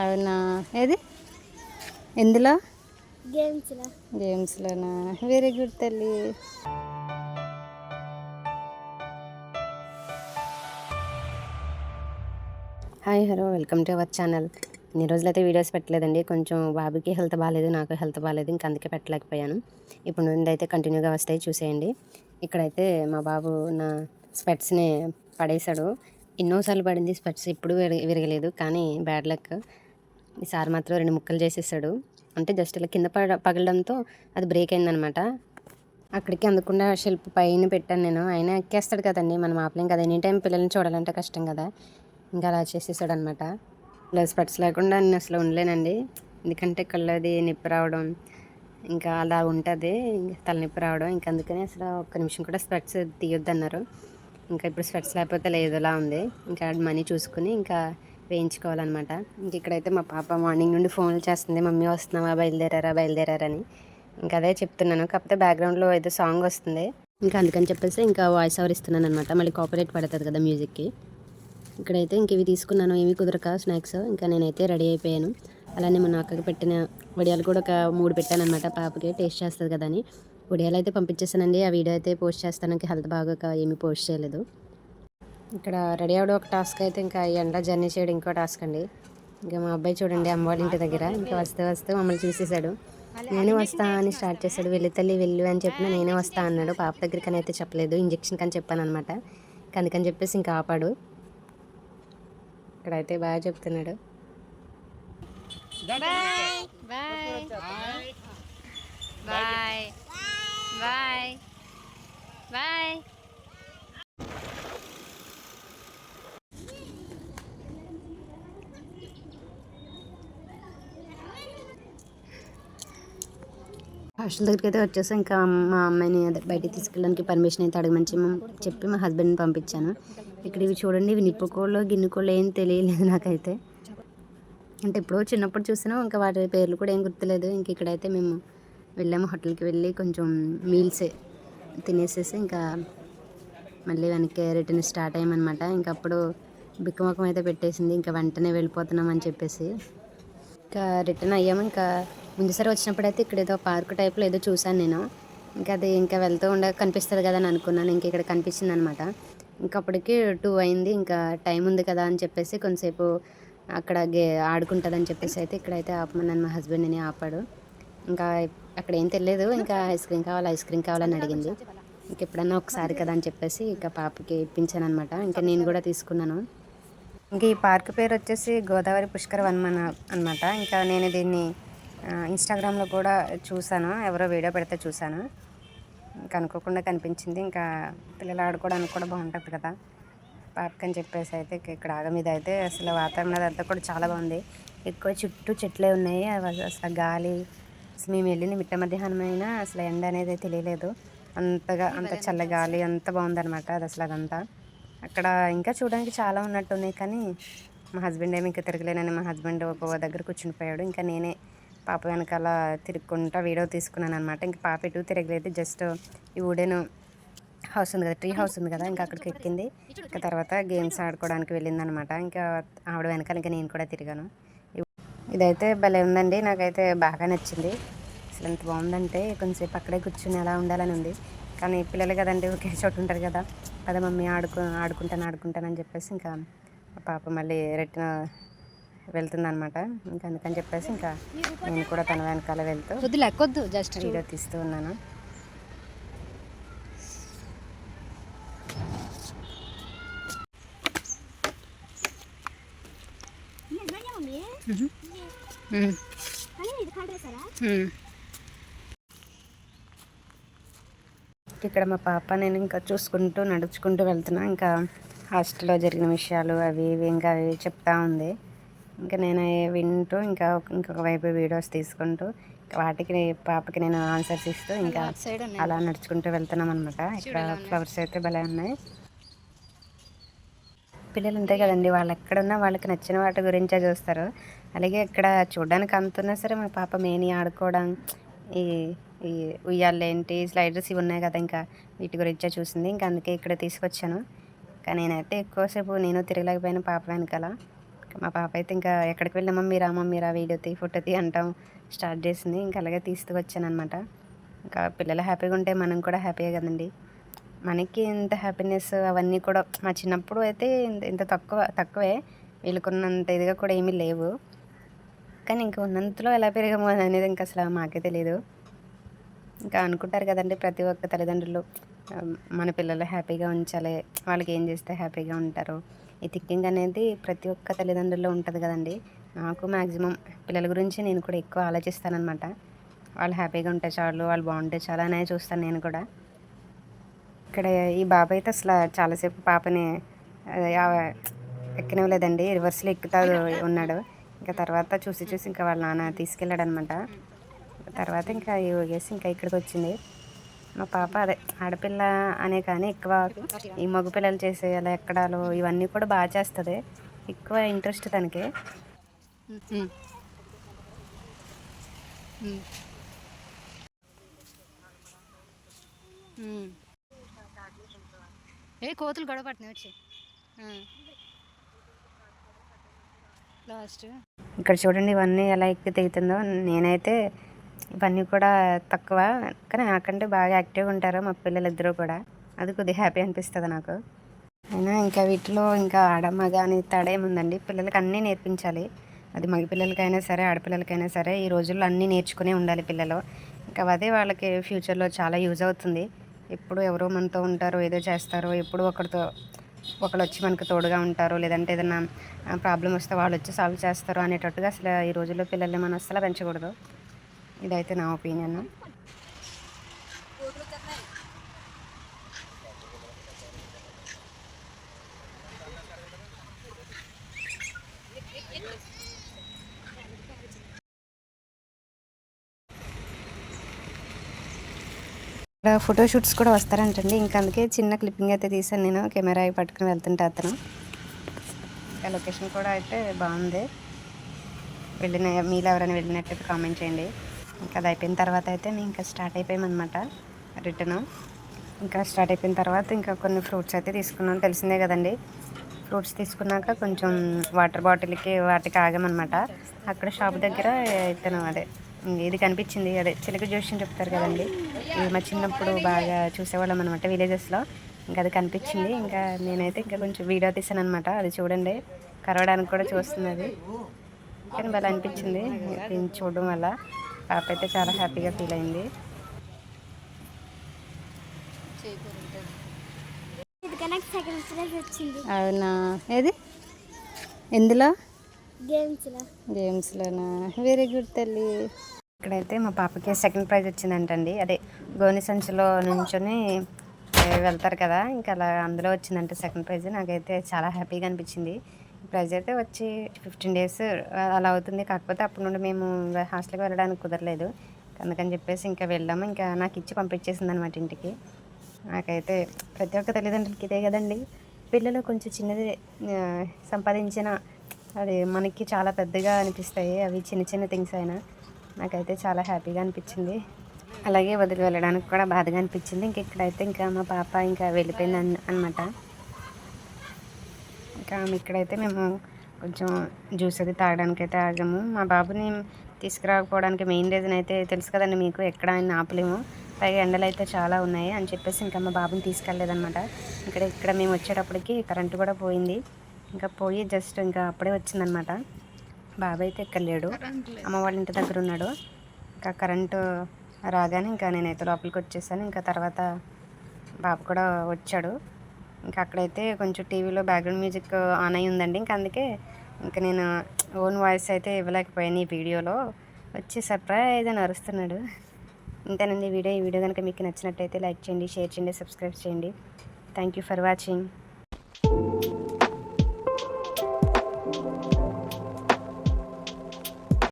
అవునా? ఏది? ఎందులో? గేమ్స్లో గేమ్స్లోనా వెరీ గుడ్ తల్లి. Hi hello welcome to our channel ఇన్ని రోజులైతే వీడియోస్ పెట్టలేదండి. కొంచెం బాబుకి హెల్త్ బాగాలేదు నాకు హెల్త్ బాగాలేదు ఇంక అందుకే పెట్టలేకపోయాను. ఇప్పుడు నుండి అయితే కంటిన్యూగా వస్తాయి చూసేయండి. ఇక్కడైతే మా బాబు నా స్పెట్స్ని పడేశాడు. ఎన్నోసార్లు పడింది స్పెట్స్ ఇప్పుడు విరగలేదు కానీ బ్యాడ్ లక్. ఈసారి మాత్రం రెండు ముక్కలు చేసేసాడు. అంటే జస్ట్ ఇలా కింద పడ పగలడంతో అది బ్రేక్ అయిందనమాట. అక్కడికి అందకుండా షెల్ప్ పైన పెట్టాను నేను. ఆయన ఎక్కేస్తాడు కదండి మనం ఆపలేం కదా. ఎనీ టైం పిల్లల్ని చూడాలంటే కష్టం కదా. ఇంకా అలా చేసేసాడు అనమాట ఇలా స్పెట్స్ లేకుండా నేను అసలు ఉండలేనండి. ఎందుకంటే కళ్ళది నొప్పి రావడం ఇంకా అలా ఉంటుంది. తలనొప్పి రావడం ఇంకా అందుకని అసలు ఒక్క నిమిషం కూడా స్పెట్స్ తీయొద్దన్నారు. ఇంకా ఇప్పుడు స్వెట్స్ లేకపోతే లేదులా ఉంది. ఇంకా మనీ చూసుకుని ఇంకా వేయించుకోవాలన్నమాట. ఇంక ఇక్కడైతే మా పాప మార్నింగ్ నుండి ఫోన్లు చేస్తుంది మమ్మీ వస్తున్నావా? బయలుదేరారా? బయలుదేరారని. ఇంకా అదే చెప్తున్నాను. కాకపోతే బ్యాక్గ్రౌండ్లో ఏదో సాంగ్ వస్తుంది. ఇంకా అందుకని చెప్పేసి ఇంకా వాయిస్ ఓవర్ ఇస్తున్నాను అనమాట మళ్ళీ కాపరేట్ పడుతుంది కదా మ్యూజిక్కి. ఇక్కడైతే ఇంక ఇవి తీసుకున్నాను. ఏమి కుదరక స్నాక్స్. ఇంకా నేనైతే రెడీ అయిపోయాను. అలానే మన అక్కకి పెట్టిన వడియాలు కూడా ఒక మూడు పెట్టాను అనమాట పాపకి టేస్ట్ చేస్తుంది కదా అని. వడియాలు అయితే పంపించేసానండి. ఆ వీడియో అయితే పోస్ట్ చేస్తాను. ఇంకా హెల్త్ బాగోక ఏమీ పోస్ట్ చేయలేదు. ఇక్కడ రెడీ అవ్వడం ఒక టాస్క్ అయితే ఇంకా ఈ ఎండ జర్నీ చేయడం ఇంకో టాస్క్ అండి. ఇంకా మా అబ్బాయి చూడండి అమ్మవాళ్ళ ఇంటి దగ్గర. ఇంకా వస్తే వస్తే మమ్మల్ని చూసేసాడు. నేనే వస్తా అని స్టార్ట్ చేశాడు. వెళ్ళి తల్లి వెళ్ళు అని చెప్పిన నేనే వస్తా అన్నాడు. పాప దగ్గరికి అని అయితే చెప్పలేదు. ఇంజెక్షన్ కని చెప్పాను అనమాట అందుకని చెప్పేసి ఇంకా ఆపాడు. ఇక్కడైతే బాగా చెప్తున్నాడు. Bye bye bye bye bye hostel దగ్గరికి అయితే వచ్చేసి ఇంకా మా అమ్మాయిని అదే బయటికి తీసుకెళ్ళడానికి పర్మిషన్ అయితే అడగమని చెప్పి- మా హస్బెండ్ని పంపించాను. ఇక్కడ ఇవి చూడండి ఇవి నిప్పుకోళ్ళు గిన్నెకోళ్ళు ఏం తెలియలేదు నాకైతే. అంటే ఎప్పుడో చిన్నప్పుడు చూసినా ఇంకా వాటి పేర్లు కూడా ఏం గుర్తులేదు. ఇంక ఇక్కడైతే మేము వెళ్ళాము హోటల్కి వెళ్ళి కొంచెం మీల్స్ తినేసేసి ఇంకా మళ్ళీ వెనక్కి రిటర్న్ స్టార్ట్ అయ్యామన్నమాట. ఇంకా అప్పుడు బిక్కమొక్కం అయితే పెట్టేసింది. ఇంకా వెంటనే వెళ్ళిపోతున్నాం అని చెప్పేసి. ఇంకా రిటర్న్ అయ్యాము. ఇంకా ముందుసారి వచ్చినప్పుడు అయితే ఇక్కడ ఏదో పార్క్ టైప్లో ఏదో చూశాను నేను. ఇంకా అది ఇంకా వెళ్తూ ఉండ కనిపిస్తుంది కదా అని అనుకున్నాను. ఇంక ఇక్కడ కనిపించింది అనమాట ఇంకా అప్పటికి టూ అయింది. ఇంకా టైం ఉంది కదా అని చెప్పేసి కొంతసేపు అక్కడ గే ఆడుకుంటుందని చెప్పేసి అయితే ఇక్కడైతే ఆపమన్నాను. మా హస్బెండ్ని ఆపాడు. ఇంకా అక్కడ ఏం తెలియదు ఇంకా ఐస్ క్రీమ్ కావాలి ఐస్ క్రీమ్ కావాలని అడిగింది. ఇంక ఎప్పుడన్నా ఒకసారి కదా అని చెప్పేసి ఇంకా పాపకి ఇప్పించాను అనమాట ఇంకా నేను కూడా తీసుకున్నాను. ఇంకా ఈ పార్క్ పేరు వచ్చేసి గోదావరి పుష్కర వన్మన అనమాట ఇంకా నేను దీన్ని ఇన్స్టాగ్రామ్లో కూడా చూశాను. ఎవరో వీడియో పెడితే చూశాను. ఇంకా అనుకోకుండా కనిపించింది. ఇంకా పిల్లలు ఆడుకోవడానికి కూడా బాగుంటుంది కదా. పార్క్ అని చెప్పేసి అయితే ఇక్కడ ఆగమీద అయితే అసలు వాతావరణం అదంతా కూడా చాలా బాగుంది. ఎక్కువ చుట్టూ చెట్లే ఉన్నాయి. అసలు గాలి అసలు మేము వెళ్ళింది మిట్ట మధ్యాహ్నం అయినా అసలు ఎండ అనేది తెలియలేదు. అంతగా అంత చల్ల గాలి అంత బాగుందన్నమాట అది అసలు అదంతా. అక్కడ ఇంకా చూడడానికి చాలా ఉన్నట్టున్నాయి కానీ మా హస్బెండ్ ఏమి ఇంకా తిరగలేనని మా హస్బెండ్ ఒక దగ్గర కూర్చుని పోయాడు. ఇంకా నేనే పాప వెనకాల తిరుక్కుంటా వీడియో తీసుకున్నాను అనమాట ఇంకా పాప ఎటు తిరగలేదు. జస్ట్ ఈ వుడెన్ హౌస్ ఉంది కదా ట్రీ హౌస్ ఉంది కదా ఇంకా అక్కడికి ఎక్కింది. ఇంకా తర్వాత గేమ్స్ ఆడుకోవడానికి వెళ్ళింది అనమాట ఇంకా ఆవిడ వెనకాల ఇంకా నేను కూడా తిరిగాను. ఇదైతే భలే ఉందండి. నాకైతే బాగా నచ్చింది. అసలు ఎంత బాగుందంటే కొంచెంసేపు అక్కడే కూర్చుని అలా ఉండాలని ఉంది. కానీ పిల్లలు కదండి ఒకే చోట ఉంటారు కదా. పద మమ్మీ ఆడుకో ఆడుకుంటాను ఆడుకుంటానని చెప్పేసి ఇంకా ఆ పాప మళ్ళీ రిటర్న్ వెళ్తుందనమాట ఇంకా అందుకని చెప్పేసి ఇంకా నేను కూడా తన వెనకాల వెళ్తూ కొద్ది లెక్కొద్దు జస్ట్ వీడియో తీస్తూ ఉన్నాను. కండ్రేసారా ఇక్కడ మా పాప నేను ఇంకా చూసుకుంటూ నడుచుకుంటూ వెళ్తున్నా. ఇంకా హాస్టల్లో జరిగిన విషయాలు అవి ఇవి ఇంకా అవి చెప్తా ఉంది. ఇంకా నేను వింటూ ఇంకా ఇంకొక వైపు వీడియోస్ తీసుకుంటూ వాటికి పాపకి నేను ఆన్సర్స్ ఇస్తూ ఇంకా అలా నడుచుకుంటూ వెళ్తున్నాం అనమాట ఇక్కడ ఫ్లవర్స్ అయితే భలే ఉన్నాయి. పిల్లలు ఉంటాయి కదండి. వాళ్ళు ఎక్కడున్నా వాళ్ళకి నచ్చిన వాటి గురించే చూస్తారు. అలాగే ఇక్కడ చూడడానికి అంతున్నా సరే మా పాప మేని ఆడుకోవడం ఈ ఈ ఉయ్యాలు ఏంటి స్లైడర్స్ ఇవి ఉన్నాయి కదా ఇంకా వీటి గురించే చూసింది. ఇంకా అందుకే ఇక్కడ తీసుకొచ్చాను. కానీ నేనైతే ఎక్కువసేపు నేను తిరగలేకపోయాను పాప వెనకాల. మా పాప అయితే ఇంకా ఎక్కడికి వెళ్ళామా మీరా మీరా వీడియో తీ ఫోటో తీ అంటాం స్టార్ట్ చేసింది. ఇంకా అలాగే తీసుకొచ్చాను అనమాట ఇంకా పిల్లలు హ్యాపీగా ఉంటే మనం కూడా హ్యాపీయే కదండి. మనకి ఇంత హ్యాపీనెస్ అవన్నీ కూడా మా చిన్నప్పుడు అయితే ఇంత ఇంత తక్కువ తక్కువే. వీళ్ళకున్నంత ఇదిగా కూడా ఏమీ లేవు. కానీ ఇంకా ఉన్నంతలో ఎలా పెరిగామో అనేది ఇంకా అసలు మాకే తెలియదు ఇంకా అనుకుంటారు కదండి ప్రతి ఒక్క తల్లిదండ్రులు మన పిల్లలు హ్యాపీగా ఉంచాలి వాళ్ళకి ఏం చేస్తే హ్యాపీగా ఉంటారు. ఈ థింకింగ్ అనేది ప్రతి ఒక్క తల్లిదండ్రుల్లో ఉంటుంది కదండి. నాకు మ్యాక్సిమం పిల్లల గురించి నేను కూడా ఎక్కువ ఆలోచిస్తానన్నమాట. వాళ్ళు హ్యాపీగా ఉంటే చాలు వాళ్ళు బాగుంటే చాలు అనే చూస్తాను నేను కూడా. ఇక్కడ ఈ బాబాయ్ అయితే అసలు చాలాసేపు పాపని ఎక్కనివ్వలేదండి. రివర్స్లో ఎక్కుతా ఉన్నాడు. ఇంకా తర్వాత చూసి చూసి ఇంకా వాళ్ళ నాన్న తీసుకెళ్ళాడు అనమాట తర్వాత ఇంకా యోగేసి ఇంకా ఇక్కడికి వచ్చింది. మా పాప అదే ఆడపిల్ల అనే కానీ ఎక్కువ ఈ మగపిల్లలు చేసే అలా ఎక్కడాలు ఇవన్నీ కూడా బాగా చేస్తుంది. ఎక్కువ ఇంట్రెస్ట్ తనకి. ఏ కోతులు గొడవ పడుతున్నాయి వచ్చి లాస్ట్ ఇక్కడ చూడండి ఇవన్నీ ఎలా ఎక్కి తెగుతుందో నేనైతే ఇవన్నీ కూడా తక్కువ కానీ నాకంటే బాగా యాక్టివ్గా ఉంటారు మా పిల్లలిద్దరూ కూడా. అది కొద్దిగా హ్యాపీ అనిపిస్తుంది నాకు. అయినా ఇంకా వీటిలో ఇంకా ఆడమ్మ కానీ అని పిల్లలకి అన్నీ నేర్పించాలి. అది మగ పిల్లలకైనా సరే ఆడపిల్లలకైనా సరే ఈ రోజుల్లో అన్నీ నేర్చుకునే ఉండాలి పిల్లలు. ఇంకా అదే వాళ్ళకి ఫ్యూచర్లో చాలా యూజ్ అవుతుంది. ఎప్పుడు ఎవరో మనతో ఉంటారో ఏదో చేస్తారో ఎప్పుడు ఒకరితో ఒకళ్ళు వచ్చి మనకు తోడుగా ఉంటారు లేదంటే ఏదైనా ప్రాబ్లం వస్తే వాళ్ళు వచ్చి సాల్వ్ చేస్తారు అనేటట్టుగా అసలు ఈ రోజుల్లో పిల్లల్ని మనం అస్సలు పెంచకూడదు. ఇదైతే నా ఒపీనియన్. ఇక్కడ ఫోటో షూట్స్ కూడా వస్తారంటండి. ఇంకా అందుకే చిన్న క్లిప్పింగ్ అయితే తీసాను నేను. కెమెరా అవి పట్టుకుని వెళ్తుంటే అతను. ఇంకా లొకేషన్ కూడా అయితే బాగుంది. వెళ్ళిన మీలో ఎవరైనా వెళ్ళినట్టయితే కామెంట్ చేయండి. ఇంకా అది అయిపోయిన తర్వాత అయితే మేము ఇంకా స్టార్ట్ అయిపోయామన్నమాట రిటర్న్. ఇంకా స్టార్ట్ అయిపోయిన తర్వాత ఇంకా కొన్ని ఫ్రూట్స్ అయితే తీసుకున్నాం. తెలిసిందే కదండి. ఫ్రూట్స్ తీసుకున్నాక కొంచెం వాటర్ బాటిల్కి వాటికి ఆగామన్నమాట. అక్కడ షాప్ దగ్గర ఇతను అదే ఇది కనిపించింది. అదే చిలక జోషి అని చెప్తారు కదండి. మా చిన్నప్పుడు బాగా చూసేవాళ్ళం అనమాట విలేజెస్లో. ఇంకా అది కనిపించింది. ఇంకా నేనైతే ఇంకా కొంచెం వీడియో తీసాను అనమాట అది చూడండి. కరవడానికి కూడా చూస్తుంది అది కానీ బాగా అనిపించింది. దీన్ని చూడడం వల్ల పాప అయితే చాలా హ్యాపీగా ఫీల్ అయింది. అవునా? ఏది? ఎందులో? గేమ్స్లో. గేమ్స్లోనా? వెరీ గుడ్ తల్లి. ఇక్కడైతే మా పాపకి సెకండ్ ప్రైజ్ వచ్చిందంటండి. అదే గోని సంచిలో నుంచొని వెళ్తారు కదా ఇంకా అలా అందులో వచ్చిందంటే సెకండ్ ప్రైజ్ నాకైతే చాలా హ్యాపీగా అనిపించింది. ప్రైజ్ అయితే వచ్చి ఫిఫ్టీన్ డేస్ అలా అవుతుంది. కాకపోతే అప్పటి నుండి మేము హాస్టల్కి వెళ్ళడానికి కుదరలేదు. అందుకని చెప్పేసి ఇంకా వెళ్ళాము. ఇంకా నాకు ఇచ్చి పంపించేసింది అనమాట ఇంటికి. నాకైతే ప్రతి ఒక్క తల్లిదండ్రులకి ఇదే కదండి. పిల్లలు కొంచెం చిన్నది సంపాదించిన అది మనకి చాలా పెద్దగా అనిపిస్తాయి. అవి చిన్న చిన్న థింగ్స్ అయినా. నాకైతే చాలా హ్యాపీగా అనిపించింది. అలాగే వదిలి వెళ్ళడానికి కూడా బాధగా అనిపించింది. ఇంక ఇక్కడైతే ఇంకా మా పాప ఇంకా వెళ్ళిపోయింది అనమాట ఇంకా ఇక్కడైతే మేము కొంచెం జ్యూస్ అది తాగడానికి అయితే ఆగాము. మా బాబుని తీసుకురాకపోవడానికి మెయిన్ రీజన్ అయితే తెలుసు కదండి మీకు ఎక్కడ ఆయన ఆపలేము. పైగా ఎండలు అయితే చాలా ఉన్నాయి అని చెప్పేసి ఇంకా మా బాబుని తీసుకెళ్ళలేదన్నమాట. ఇక్కడ ఇక్కడ మేము వచ్చేటప్పటికి కరెంటు కూడా పోయింది. ఇంకా పోయి జస్ట్ ఇంకా అప్పుడే వచ్చిందనమాట బాబాయ్ అయితే ఇక్కడ లేడు అమ్మ వాళ్ళ ఇంటి దగ్గర ఉన్నాడు. ఇంకా కరెంటు రాగానే ఇంకా నేనైతే లోపలికి వచ్చేసాను. ఇంకా తర్వాత బాబు కూడా వచ్చాడు. ఇంకా అక్కడైతే కొంచెం టీవీలో బ్యాక్గ్రౌండ్ మ్యూజిక్ ఆన్ అయి ఉందండి. ఇంకా అందుకే ఇంకా నేను ఓన్ వాయిస్ అయితే ఇవ్వలేకపోయాను ఈ వీడియోలో. వచ్చి సర్ప్రైజ్ అని అరుస్తున్నాడు. ఇంతేనండి ఈ వీడియో. ఈ వీడియో కనుక మీకు నచ్చినట్టయితే లైక్ చేయండి షేర్ చేయండి సబ్స్క్రైబ్ చేయండి. Thank you for watching.